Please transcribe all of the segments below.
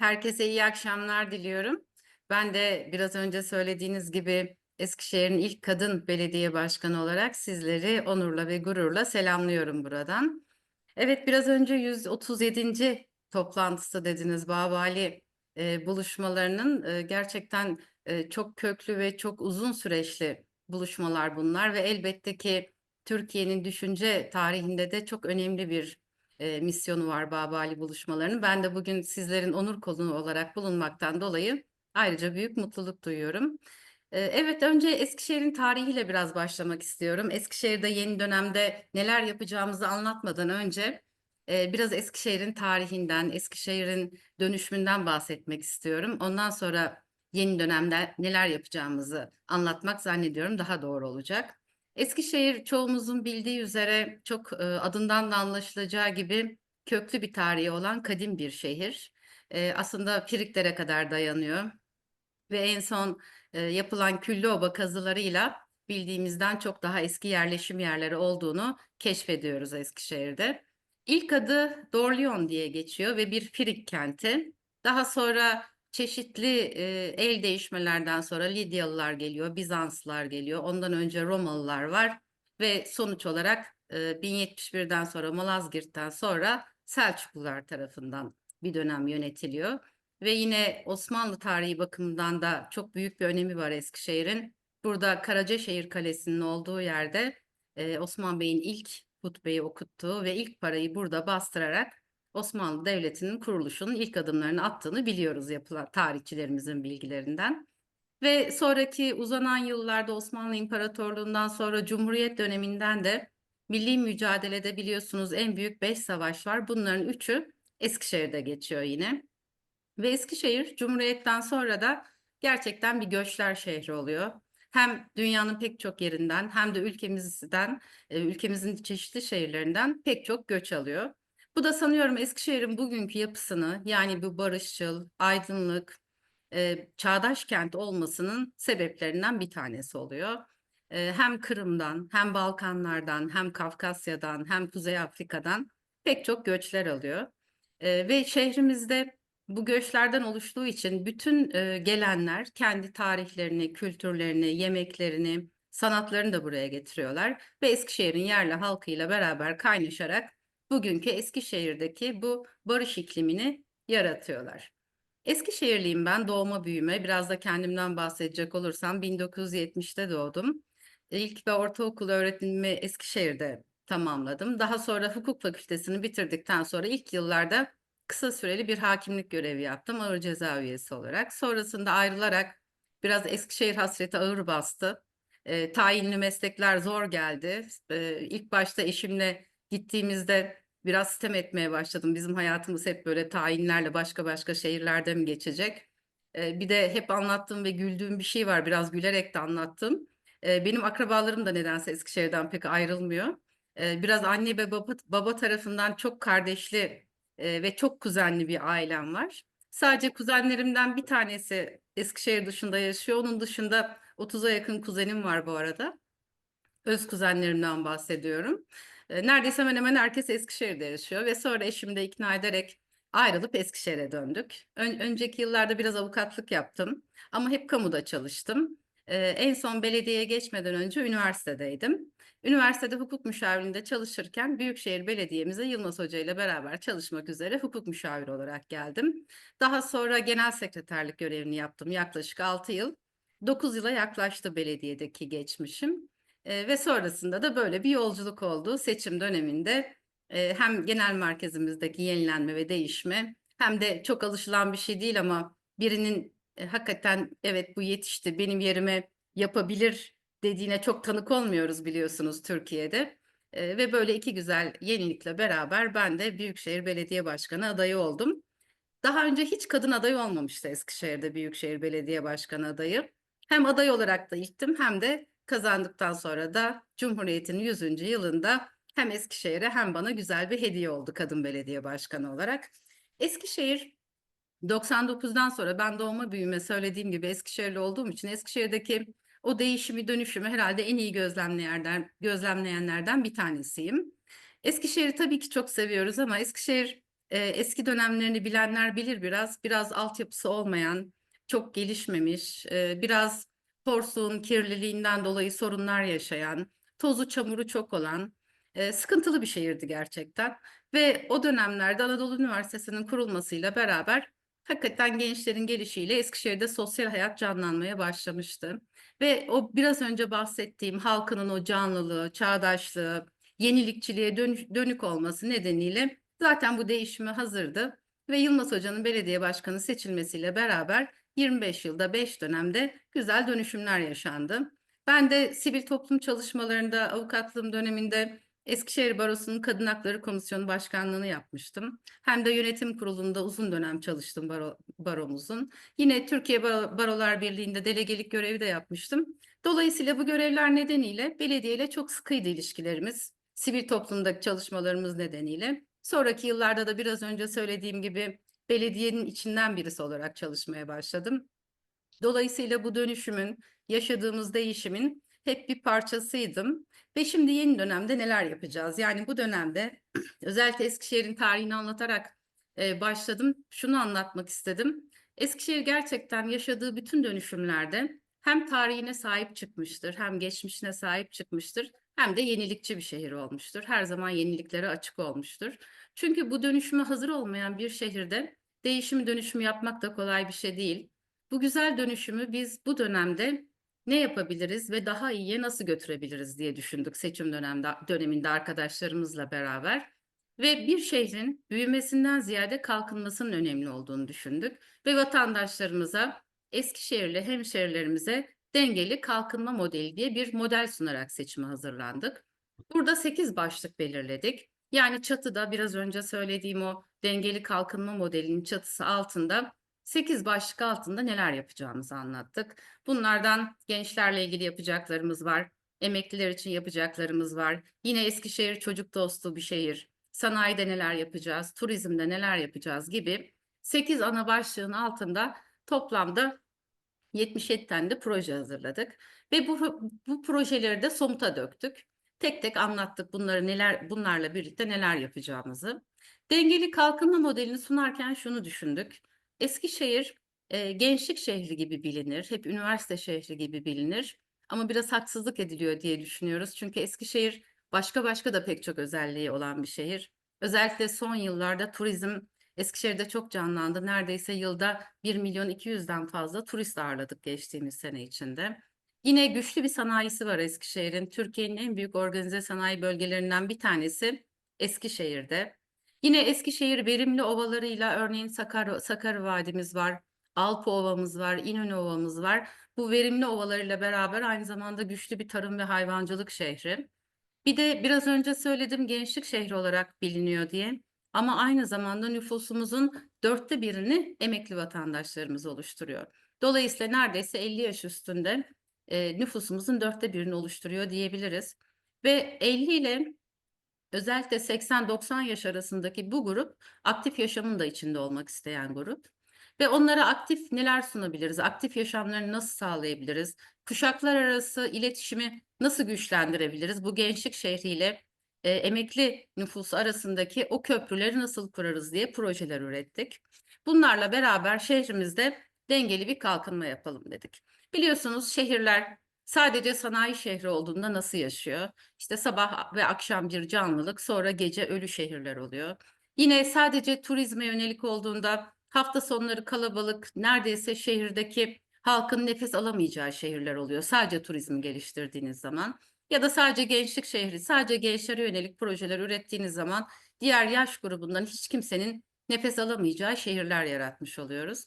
Herkese iyi akşamlar diliyorum. Ben de biraz önce söylediğiniz gibi Eskişehir'in ilk kadın belediye başkanı olarak sizleri onurla ve gururla selamlıyorum buradan. Evet biraz önce 137. toplantısı dediniz Babali e, buluşmalarının e, gerçekten e, çok köklü ve çok uzun süreçli buluşmalar bunlar ve elbette ki Türkiye'nin düşünce tarihinde de çok önemli bir e, misyonu var Babali buluşmalarının. Ben de bugün sizlerin onur konuğu olarak bulunmaktan dolayı ayrıca büyük mutluluk duyuyorum. E, evet, önce Eskişehir'in tarihiyle biraz başlamak istiyorum. Eskişehir'de yeni dönemde neler yapacağımızı anlatmadan önce e, biraz Eskişehir'in tarihinden, Eskişehir'in dönüşümünden bahsetmek istiyorum. Ondan sonra yeni dönemde neler yapacağımızı anlatmak zannediyorum daha doğru olacak. Eskişehir çoğumuzun bildiği üzere çok e, adından da anlaşılacağı gibi köklü bir tarihi olan kadim bir şehir. E, aslında Piriklere kadar dayanıyor ve en son e, yapılan Küllüoba kazılarıyla bildiğimizden çok daha eski yerleşim yerleri olduğunu keşfediyoruz Eskişehir'de. İlk adı Dorleon diye geçiyor ve bir Pirik kenti. Daha sonra çeşitli e, el değişmelerden sonra Lidyalılar geliyor, Bizanslılar geliyor, ondan önce Romalılar var ve sonuç olarak e, 1071'den sonra Malazgirt'ten sonra Selçuklular tarafından bir dönem yönetiliyor. Ve yine Osmanlı tarihi bakımından da çok büyük bir önemi var Eskişehir'in. Burada Karacaşehir Kalesi'nin olduğu yerde e, Osman Bey'in ilk hutbeyi okuttuğu ve ilk parayı burada bastırarak Osmanlı Devleti'nin kuruluşunun ilk adımlarını attığını biliyoruz yapılan tarihçilerimizin bilgilerinden. Ve sonraki uzanan yıllarda Osmanlı İmparatorluğu'ndan sonra Cumhuriyet döneminden de milli mücadelede biliyorsunuz en büyük beş savaş var. Bunların üçü Eskişehir'de geçiyor yine. Ve Eskişehir Cumhuriyet'ten sonra da gerçekten bir göçler şehri oluyor. Hem dünyanın pek çok yerinden hem de ülkemizden, e, ülkemizin çeşitli şehirlerinden pek çok göç alıyor. Bu da sanıyorum Eskişehir'in bugünkü yapısını yani bu barışçıl, aydınlık, e, çağdaş kent olmasının sebeplerinden bir tanesi oluyor. E, hem Kırım'dan, hem Balkanlardan, hem Kafkasya'dan, hem Kuzey Afrika'dan pek çok göçler alıyor. E, ve şehrimizde bu göçlerden oluştuğu için bütün e, gelenler kendi tarihlerini, kültürlerini, yemeklerini, sanatlarını da buraya getiriyorlar ve Eskişehir'in yerli halkıyla beraber kaynaşarak bugünkü Eskişehir'deki bu barış iklimini yaratıyorlar. Eskişehirliyim ben doğma büyüme. Biraz da kendimden bahsedecek olursam 1970'te doğdum. İlk ve ortaokul öğretimimi Eskişehir'de tamamladım. Daha sonra hukuk fakültesini bitirdikten sonra ilk yıllarda kısa süreli bir hakimlik görevi yaptım ağır ceza üyesi olarak. Sonrasında ayrılarak biraz Eskişehir hasreti ağır bastı. E, tayinli meslekler zor geldi. E, ilk başta eşimle gittiğimizde biraz sitem etmeye başladım. Bizim hayatımız hep böyle tayinlerle başka başka şehirlerde mi geçecek? E, bir de hep anlattığım ve güldüğüm bir şey var. Biraz gülerek de anlattım. E, benim akrabalarım da nedense Eskişehir'den pek ayrılmıyor. E, biraz anne ve baba, baba tarafından çok kardeşli e, ve çok kuzenli bir ailem var. Sadece kuzenlerimden bir tanesi Eskişehir dışında yaşıyor. Onun dışında 30'a yakın kuzenim var bu arada. Öz kuzenlerimden bahsediyorum. E, neredeyse hemen hemen herkes Eskişehir'de yaşıyor ve sonra eşimi de ikna ederek ayrılıp Eskişehir'e döndük. Ön, önceki yıllarda biraz avukatlık yaptım ama hep kamuda çalıştım. Ee, en son belediyeye geçmeden önce üniversitedeydim. Üniversitede hukuk müşavirliğinde çalışırken Büyükşehir Belediye'mize Yılmaz Hoca ile beraber çalışmak üzere hukuk müşaviri olarak geldim. Daha sonra genel sekreterlik görevini yaptım yaklaşık 6 yıl. 9 yıla yaklaştı belediyedeki geçmişim. E, ve sonrasında da böyle bir yolculuk oldu. Seçim döneminde e, hem genel merkezimizdeki yenilenme ve değişme hem de çok alışılan bir şey değil ama birinin e, hakikaten evet bu yetişti benim yerime yapabilir dediğine çok tanık olmuyoruz biliyorsunuz Türkiye'de. E, ve böyle iki güzel yenilikle beraber ben de Büyükşehir Belediye Başkanı adayı oldum. Daha önce hiç kadın aday olmamıştı Eskişehir'de Büyükşehir Belediye Başkanı adayı. Hem aday olarak da gittim hem de kazandıktan sonra da Cumhuriyet'in 100. yılında hem Eskişehir'e hem bana güzel bir hediye oldu kadın belediye başkanı olarak. Eskişehir 99'dan sonra ben doğma büyüme söylediğim gibi Eskişehirli olduğum için Eskişehir'deki o değişimi dönüşümü herhalde en iyi gözlemleyenlerden, gözlemleyenlerden bir tanesiyim. Eskişehir'i tabii ki çok seviyoruz ama Eskişehir e, eski dönemlerini bilenler bilir biraz. Biraz altyapısı olmayan, çok gelişmemiş, e, biraz porsuğun kirliliğinden dolayı sorunlar yaşayan, tozu çamuru çok olan, e, sıkıntılı bir şehirdi gerçekten. Ve o dönemlerde Anadolu Üniversitesi'nin kurulmasıyla beraber hakikaten gençlerin gelişiyle Eskişehir'de sosyal hayat canlanmaya başlamıştı. Ve o biraz önce bahsettiğim halkının o canlılığı, çağdaşlığı, yenilikçiliğe dönük, olması nedeniyle zaten bu değişime hazırdı. Ve Yılmaz Hoca'nın belediye başkanı seçilmesiyle beraber 25 yılda 5 dönemde güzel dönüşümler yaşandı. Ben de sivil toplum çalışmalarında avukatlığım döneminde Eskişehir Barosu'nun Kadın Hakları Komisyonu Başkanlığını yapmıştım. Hem de yönetim kurulunda uzun dönem çalıştım baro, baromuzun. Yine Türkiye Barolar Birliği'nde delegelik görevi de yapmıştım. Dolayısıyla bu görevler nedeniyle belediyeyle çok sıkıydı ilişkilerimiz. Sivil toplumdaki çalışmalarımız nedeniyle. Sonraki yıllarda da biraz önce söylediğim gibi belediyenin içinden birisi olarak çalışmaya başladım. Dolayısıyla bu dönüşümün, yaşadığımız değişimin hep bir parçasıydım. Ve şimdi yeni dönemde neler yapacağız? Yani bu dönemde özellikle Eskişehir'in tarihini anlatarak e, başladım. Şunu anlatmak istedim. Eskişehir gerçekten yaşadığı bütün dönüşümlerde hem tarihine sahip çıkmıştır, hem geçmişine sahip çıkmıştır, hem de yenilikçi bir şehir olmuştur. Her zaman yeniliklere açık olmuştur. Çünkü bu dönüşüme hazır olmayan bir şehirde değişim dönüşümü yapmak da kolay bir şey değil. Bu güzel dönüşümü biz bu dönemde ne yapabiliriz ve daha iyiye nasıl götürebiliriz diye düşündük seçim dönemde, döneminde arkadaşlarımızla beraber. Ve bir şehrin büyümesinden ziyade kalkınmasının önemli olduğunu düşündük. Ve vatandaşlarımıza, Eskişehirli hemşehrilerimize dengeli kalkınma modeli diye bir model sunarak seçime hazırlandık. Burada 8 başlık belirledik. Yani çatıda biraz önce söylediğim o dengeli kalkınma modelinin çatısı altında 8 başlık altında neler yapacağımızı anlattık. Bunlardan gençlerle ilgili yapacaklarımız var. Emekliler için yapacaklarımız var. Yine Eskişehir çocuk dostu bir şehir. Sanayide neler yapacağız, turizmde neler yapacağız gibi 8 ana başlığın altında toplamda 77 tane de proje hazırladık. Ve bu, bu projeleri de somuta döktük. Tek tek anlattık bunları neler bunlarla birlikte neler yapacağımızı. Dengeli kalkınma modelini sunarken şunu düşündük. Eskişehir e, gençlik şehri gibi bilinir. Hep üniversite şehri gibi bilinir. Ama biraz haksızlık ediliyor diye düşünüyoruz. Çünkü Eskişehir başka başka da pek çok özelliği olan bir şehir. Özellikle son yıllarda turizm Eskişehir'de çok canlandı. Neredeyse yılda 1 milyon 200'den fazla turist ağırladık geçtiğimiz sene içinde. Yine güçlü bir sanayisi var Eskişehir'in. Türkiye'nin en büyük organize sanayi bölgelerinden bir tanesi Eskişehir'de. Yine Eskişehir verimli ovalarıyla örneğin Sakar, Sakar Vadimiz var, Alpo Ovamız var, İnönü Ovamız var. Bu verimli ovalarıyla beraber aynı zamanda güçlü bir tarım ve hayvancılık şehri. Bir de biraz önce söyledim gençlik şehri olarak biliniyor diye. Ama aynı zamanda nüfusumuzun dörtte birini emekli vatandaşlarımız oluşturuyor. Dolayısıyla neredeyse 50 yaş üstünde e, nüfusumuzun dörtte birini oluşturuyor diyebiliriz. Ve 50 ile özellikle 80-90 yaş arasındaki bu grup aktif yaşamın da içinde olmak isteyen grup. Ve onlara aktif neler sunabiliriz? Aktif yaşamlarını nasıl sağlayabiliriz? Kuşaklar arası iletişimi nasıl güçlendirebiliriz? Bu gençlik şehriyle e, emekli nüfus arasındaki o köprüleri nasıl kurarız diye projeler ürettik. Bunlarla beraber şehrimizde dengeli bir kalkınma yapalım dedik. Biliyorsunuz şehirler sadece sanayi şehri olduğunda nasıl yaşıyor? İşte sabah ve akşam bir canlılık, sonra gece ölü şehirler oluyor. Yine sadece turizme yönelik olduğunda hafta sonları kalabalık, neredeyse şehirdeki halkın nefes alamayacağı şehirler oluyor. Sadece turizmi geliştirdiğiniz zaman ya da sadece gençlik şehri, sadece gençlere yönelik projeler ürettiğiniz zaman diğer yaş grubundan hiç kimsenin nefes alamayacağı şehirler yaratmış oluyoruz.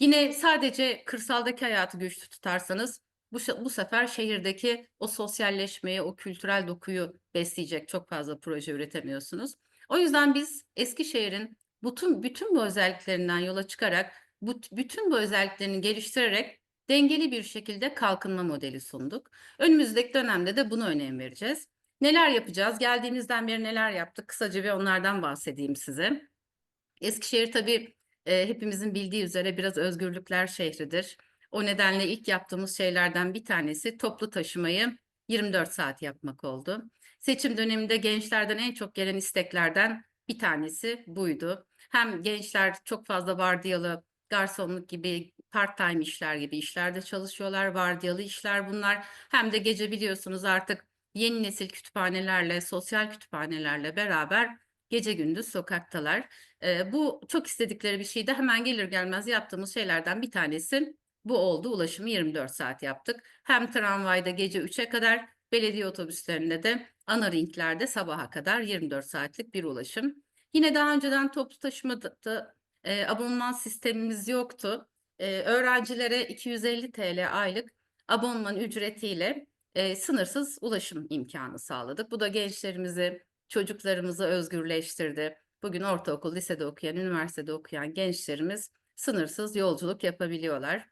Yine sadece kırsaldaki hayatı güçlü tutarsanız bu, bu sefer şehirdeki o sosyalleşmeyi, o kültürel dokuyu besleyecek çok fazla proje üretemiyorsunuz. O yüzden biz Eskişehir'in bütün bütün bu özelliklerinden yola çıkarak bu, bütün bu özelliklerini geliştirerek dengeli bir şekilde kalkınma modeli sunduk. Önümüzdeki dönemde de buna önem vereceğiz. Neler yapacağız? Geldiğimizden beri neler yaptık? Kısaca bir onlardan bahsedeyim size. Eskişehir tabii e, hepimizin bildiği üzere biraz özgürlükler şehridir. O nedenle ilk yaptığımız şeylerden bir tanesi toplu taşımayı 24 saat yapmak oldu. Seçim döneminde gençlerden en çok gelen isteklerden Bir tanesi buydu. Hem gençler çok fazla vardiyalı garsonluk gibi part-time işler gibi işlerde çalışıyorlar. Vardiyalı işler bunlar. Hem de gece biliyorsunuz artık yeni nesil kütüphanelerle, sosyal kütüphanelerle beraber gece gündüz sokaktalar. Ee, bu çok istedikleri bir şeydi. Hemen gelir gelmez yaptığımız şeylerden bir tanesi bu oldu. Ulaşımı 24 saat yaptık. Hem tramvayda gece 3'e kadar, belediye otobüslerinde de ana ringlerde sabaha kadar 24 saatlik bir ulaşım. Yine daha önceden toplu taşımada e, abonman sistemimiz yoktu. E, öğrencilere 250 TL aylık abonman ücretiyle e, sınırsız ulaşım imkanı sağladık. Bu da gençlerimizi, çocuklarımızı özgürleştirdi. Bugün ortaokul, lisede okuyan, üniversitede okuyan gençlerimiz sınırsız yolculuk yapabiliyorlar.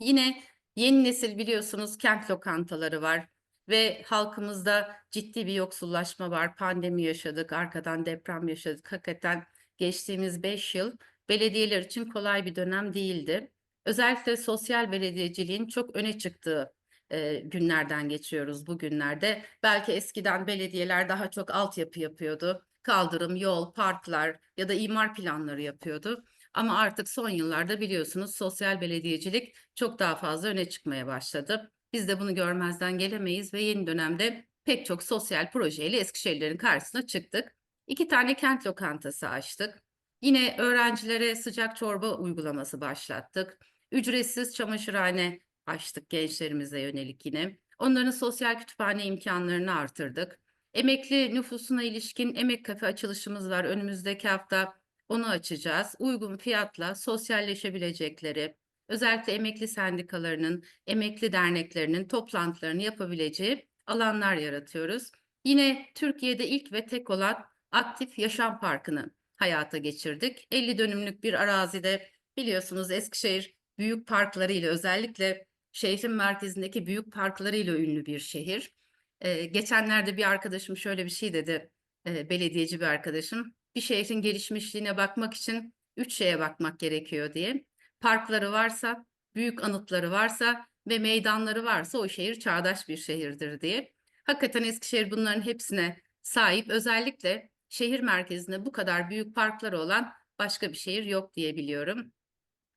Yine yeni nesil biliyorsunuz kent lokantaları var ve halkımızda ciddi bir yoksullaşma var. Pandemi yaşadık, arkadan deprem yaşadık. Hakikaten geçtiğimiz 5 yıl belediyeler için kolay bir dönem değildi. Özellikle sosyal belediyeciliğin çok öne çıktığı e, günlerden geçiyoruz bugünlerde. Belki eskiden belediyeler daha çok altyapı yapıyordu. Kaldırım, yol, parklar ya da imar planları yapıyordu. Ama artık son yıllarda biliyorsunuz sosyal belediyecilik çok daha fazla öne çıkmaya başladı. Biz de bunu görmezden gelemeyiz ve yeni dönemde pek çok sosyal projeyle Eskişehirlerin karşısına çıktık. İki tane kent lokantası açtık. Yine öğrencilere sıcak çorba uygulaması başlattık. Ücretsiz çamaşırhane açtık gençlerimize yönelik yine. Onların sosyal kütüphane imkanlarını artırdık. Emekli nüfusuna ilişkin emek kafe açılışımız var. Önümüzdeki hafta onu açacağız. Uygun fiyatla sosyalleşebilecekleri, özellikle emekli sendikalarının, emekli derneklerinin toplantılarını yapabileceği alanlar yaratıyoruz. Yine Türkiye'de ilk ve tek olan Aktif Yaşam Parkı'nı hayata geçirdik. 50 dönümlük bir arazide biliyorsunuz Eskişehir büyük parklarıyla özellikle şehrin merkezindeki büyük parklarıyla ünlü bir şehir. Ee, geçenlerde bir arkadaşım şöyle bir şey dedi, e, belediyeci bir arkadaşım. Bir şehrin gelişmişliğine bakmak için üç şeye bakmak gerekiyor diye. Parkları varsa, büyük anıtları varsa ve meydanları varsa o şehir çağdaş bir şehirdir diye. Hakikaten Eskişehir bunların hepsine sahip. Özellikle şehir merkezinde bu kadar büyük parkları olan başka bir şehir yok diye biliyorum.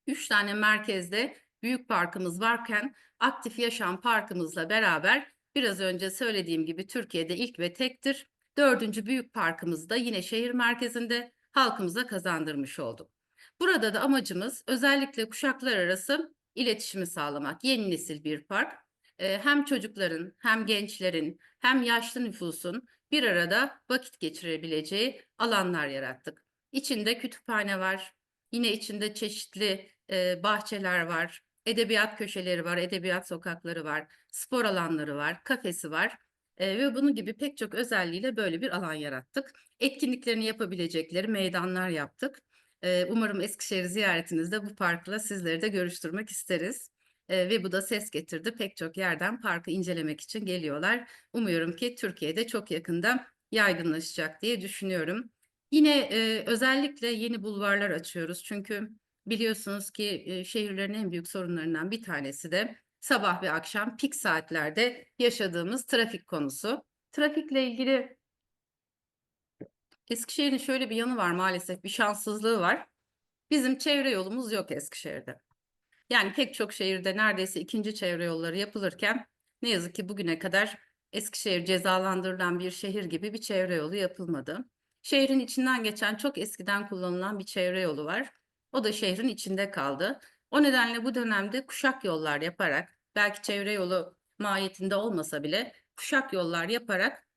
Üç tane merkezde büyük parkımız varken aktif yaşam parkımızla beraber biraz önce söylediğim gibi Türkiye'de ilk ve tektir. Dördüncü büyük parkımızı da yine şehir merkezinde halkımıza kazandırmış olduk. Burada da amacımız özellikle kuşaklar arası iletişimi sağlamak. Yeni nesil bir park. Ee, hem çocukların hem gençlerin hem yaşlı nüfusun bir arada vakit geçirebileceği alanlar yarattık. İçinde kütüphane var. Yine içinde çeşitli e, bahçeler var. Edebiyat köşeleri var, edebiyat sokakları var, spor alanları var, kafesi var. E, ve bunun gibi pek çok özelliğiyle böyle bir alan yarattık. Etkinliklerini yapabilecekleri meydanlar yaptık. E, umarım Eskişehir ziyaretinizde bu parkla sizleri de görüştürmek isteriz. E, ve bu da ses getirdi. Pek çok yerden parkı incelemek için geliyorlar. Umuyorum ki Türkiye'de çok yakında yaygınlaşacak diye düşünüyorum. Yine e, özellikle yeni bulvarlar açıyoruz. Çünkü biliyorsunuz ki e, şehirlerin en büyük sorunlarından bir tanesi de sabah ve akşam pik saatlerde yaşadığımız trafik konusu. Trafikle ilgili Eskişehir'in şöyle bir yanı var maalesef bir şanssızlığı var. Bizim çevre yolumuz yok Eskişehir'de. Yani pek çok şehirde neredeyse ikinci çevre yolları yapılırken ne yazık ki bugüne kadar Eskişehir cezalandırılan bir şehir gibi bir çevre yolu yapılmadı. Şehrin içinden geçen çok eskiden kullanılan bir çevre yolu var. O da şehrin içinde kaldı. O nedenle bu dönemde kuşak yollar yaparak belki çevre yolu mahiyetinde olmasa bile kuşak yollar yaparak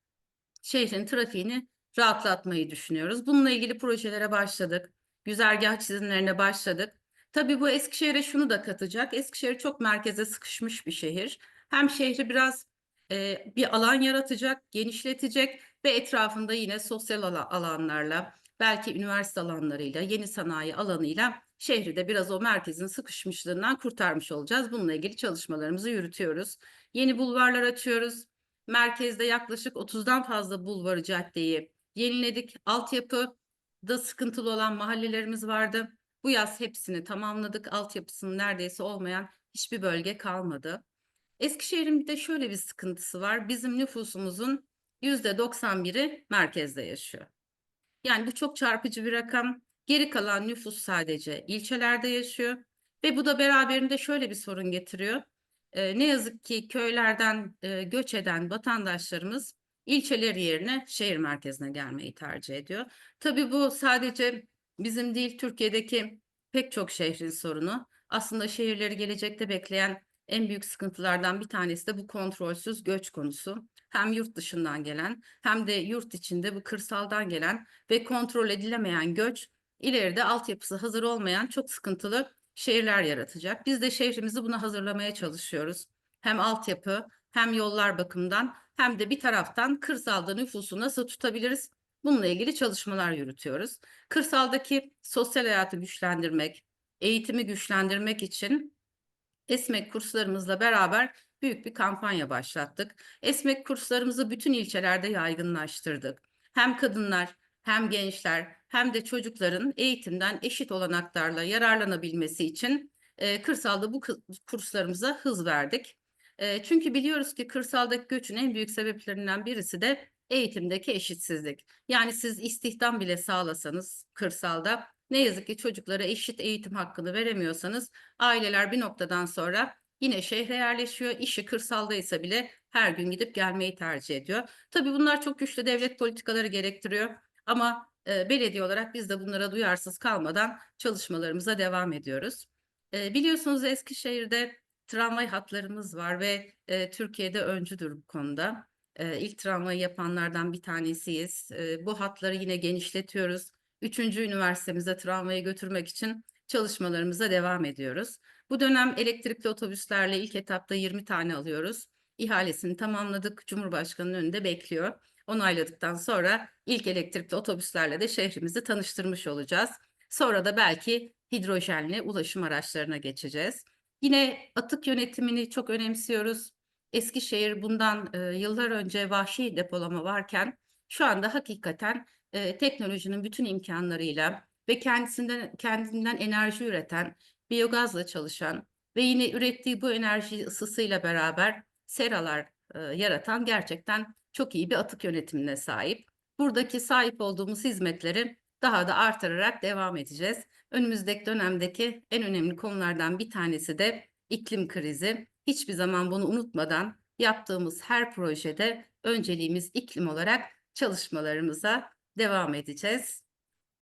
şehrin trafiğini rahatlatmayı düşünüyoruz. Bununla ilgili projelere başladık. Güzergah çizimlerine başladık. Tabii bu Eskişehir'e şunu da katacak. Eskişehir çok merkeze sıkışmış bir şehir. Hem şehri biraz e, bir alan yaratacak, genişletecek ve etrafında yine sosyal alanlarla, belki üniversite alanlarıyla, yeni sanayi alanıyla şehri de biraz o merkezin sıkışmışlığından kurtarmış olacağız. Bununla ilgili çalışmalarımızı yürütüyoruz. Yeni bulvarlar açıyoruz. Merkezde yaklaşık 30'dan fazla bulvarı caddeyi yeniledik. Altyapı da sıkıntılı olan mahallelerimiz vardı. Bu yaz hepsini tamamladık. Altyapısının neredeyse olmayan hiçbir bölge kalmadı. Eskişehir'in bir de şöyle bir sıkıntısı var. Bizim nüfusumuzun yüzde 91'i merkezde yaşıyor. Yani bu çok çarpıcı bir rakam. Geri kalan nüfus sadece ilçelerde yaşıyor ve bu da beraberinde şöyle bir sorun getiriyor. Ee, ne yazık ki köylerden e, göç eden vatandaşlarımız ilçeler yerine şehir merkezine gelmeyi tercih ediyor. Tabii bu sadece bizim değil Türkiye'deki pek çok şehrin sorunu. Aslında şehirleri gelecekte bekleyen en büyük sıkıntılardan bir tanesi de bu kontrolsüz göç konusu. Hem yurt dışından gelen hem de yurt içinde bu kırsaldan gelen ve kontrol edilemeyen göç ileride altyapısı hazır olmayan çok sıkıntılı şehirler yaratacak. Biz de şehrimizi buna hazırlamaya çalışıyoruz. Hem altyapı hem yollar bakımından hem de bir taraftan kırsalda nüfusu nasıl tutabiliriz? Bununla ilgili çalışmalar yürütüyoruz. Kırsaldaki sosyal hayatı güçlendirmek, eğitimi güçlendirmek için Esmek kurslarımızla beraber büyük bir kampanya başlattık. Esmek kurslarımızı bütün ilçelerde yaygınlaştırdık. Hem kadınlar hem gençler hem de çocukların eğitimden eşit olanaklarla yararlanabilmesi için e, kırsalda bu kurslarımıza hız verdik. E, çünkü biliyoruz ki kırsaldaki göçün en büyük sebeplerinden birisi de eğitimdeki eşitsizlik. Yani siz istihdam bile sağlasanız kırsalda ne yazık ki çocuklara eşit eğitim hakkını veremiyorsanız aileler bir noktadan sonra yine şehre yerleşiyor. İşi kırsaldaysa bile her gün gidip gelmeyi tercih ediyor. Tabii bunlar çok güçlü devlet politikaları gerektiriyor. Ama e, belediye olarak biz de bunlara duyarsız kalmadan çalışmalarımıza devam ediyoruz. E, biliyorsunuz Eskişehir'de tramvay hatlarımız var ve e, Türkiye'de öncüdür bu konuda. E, ilk tramvayı yapanlardan bir tanesiyiz. E, bu hatları yine genişletiyoruz. Üçüncü üniversitemize tramvayı götürmek için çalışmalarımıza devam ediyoruz. Bu dönem elektrikli otobüslerle ilk etapta 20 tane alıyoruz. İhalesini tamamladık. Cumhurbaşkanı'nın önünde bekliyor. Onayladıktan sonra ilk elektrikli otobüslerle de şehrimizi tanıştırmış olacağız. Sonra da belki hidrojenli ulaşım araçlarına geçeceğiz. Yine atık yönetimini çok önemsiyoruz. Eskişehir bundan e, yıllar önce vahşi depolama varken şu anda hakikaten e, teknolojinin bütün imkanlarıyla ve kendisinden kendinden enerji üreten, biyogazla çalışan ve yine ürettiği bu enerji ısısıyla beraber seralar e, yaratan gerçekten çok iyi bir atık yönetimine sahip. Buradaki sahip olduğumuz hizmetleri daha da artırarak devam edeceğiz. Önümüzdeki dönemdeki en önemli konulardan bir tanesi de iklim krizi. Hiçbir zaman bunu unutmadan yaptığımız her projede önceliğimiz iklim olarak çalışmalarımıza devam edeceğiz.